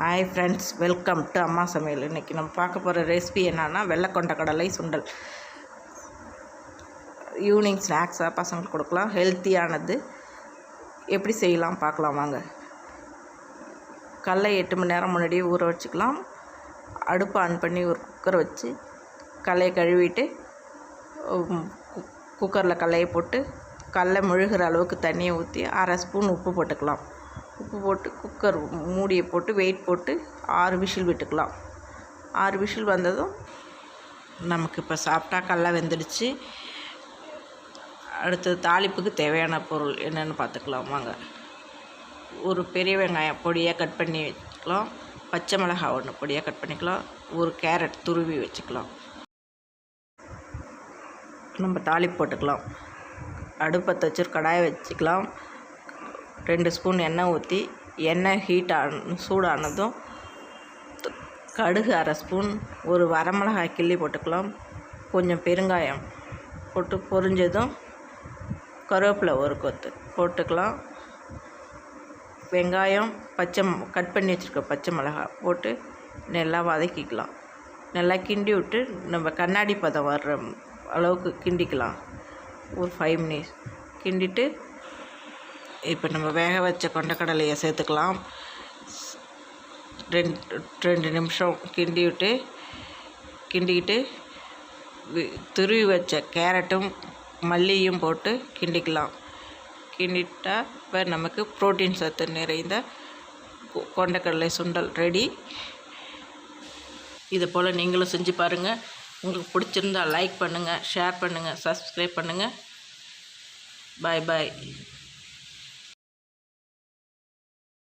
Hi friends welcome to அம்மா சமையல். இன்றைக்கி நம்ம பார்க்க போகிற ரெசிபி என்னென்னா வெள்ளை கொண்ட கடலை சுண்டல். ஈவினிங் ஸ்நாக்ஸாக பசங்களுக்கு கொடுக்கலாம். ஹெல்த்தியானது எப்படி செய்யலாம்? பார்க்கலாம் வாங்க. கடலை எட்டு மணி நேரம் முன்னாடியே ஊற வச்சுக்கலாம். அடுப்பை ஆன் பண்ணி ஒரு குக்கரை வச்சு கடலையை கழுவிட்டு குக்கரில் கடலையை போட்டு கடலை முழுகிற அளவுக்கு தண்ணியை ஊற்றி அரை ஸ்பூன் உப்பு போட்டுக்கலாம். உப்பு போட்டு குக்கர் மூடியை போட்டு வெயிட் போட்டு ஆறு விஷில் விட்டுக்கலாம். ஆறு விஷில் வந்ததும் நமக்கு இப்போ சாப்பிட்டா கடலை வெந்துடுச்சு. அடுத்தது தாளிப்புக்கு தேவையான பொருள் என்னென்னு பார்த்துக்கலாம் வாங்க. ஒரு பெரிய வெங்காயம் பொடியாக கட் பண்ணி வச்சுக்கலாம் பச்சை மிளகாய் ஒன்று பொடியாக கட் பண்ணிக்கலாம். ஒரு கேரட் துருவி வச்சுக்கலாம். நம்ம தாளிப்பு போட்டுக்கலாம். அடுப்பை வச்சு ஒரு கடாயை வச்சுக்கலாம். ரெண்டு ஸ்பூன் எண்ணெய் ஊற்றி எண்ணெய் ஹீட் ஆன சூடானதும் கடுகு அரை ஸ்பூன் ஒரு வரமிளகாய் கிள்ளி போட்டுக்கலாம். கொஞ்சம் பெருங்காயம் போட்டு பொரிஞ்சதும் கருவேப்பிலை ஒரு கொத்து போட்டுக்கலாம். வெங்காயம் பச்சை ம- கட் பண்ணி வச்சுருக்க பச்சை மிளகாய் போட்டு நல்லா வதக்கிக்கலாம். நல்லா கிண்டி விட்டு நம்ம கண்ணாடி பதம் வர்ற அளவுக்கு கிண்டிக்கலாம். ஒரு ஃபைவ் மினிட்ஸ் கிண்டிட்டு இப்போ நம்ம வேக வச்ச கொண்டக்கடலையை சேர்த்துக்கலாம். ரெண்டு ரெண்டு நிமிஷம் கிண்டி விட்டு கிண்டிக்கிட்டு துருவி வச்ச கேரட்டும் மல்லியும் போட்டு கிண்டிக்கலாம். கிண்டிட்டா இப்போ நமக்கு புரோட்டீன் சத்து நிறைந்த கொ- கொண்டக்கடலை சுண்டல் ரெடி. இது போல் நீங்களும் செஞ்சு பாருங்கள் உங்களுக்கு பிடிச்சிருந்தா லைக் பண்ணுங்கள் ஷேர் பண்ணுங்கள் சப்ஸ்கிரைப் பண்ணுங்கள் பாய் பாய்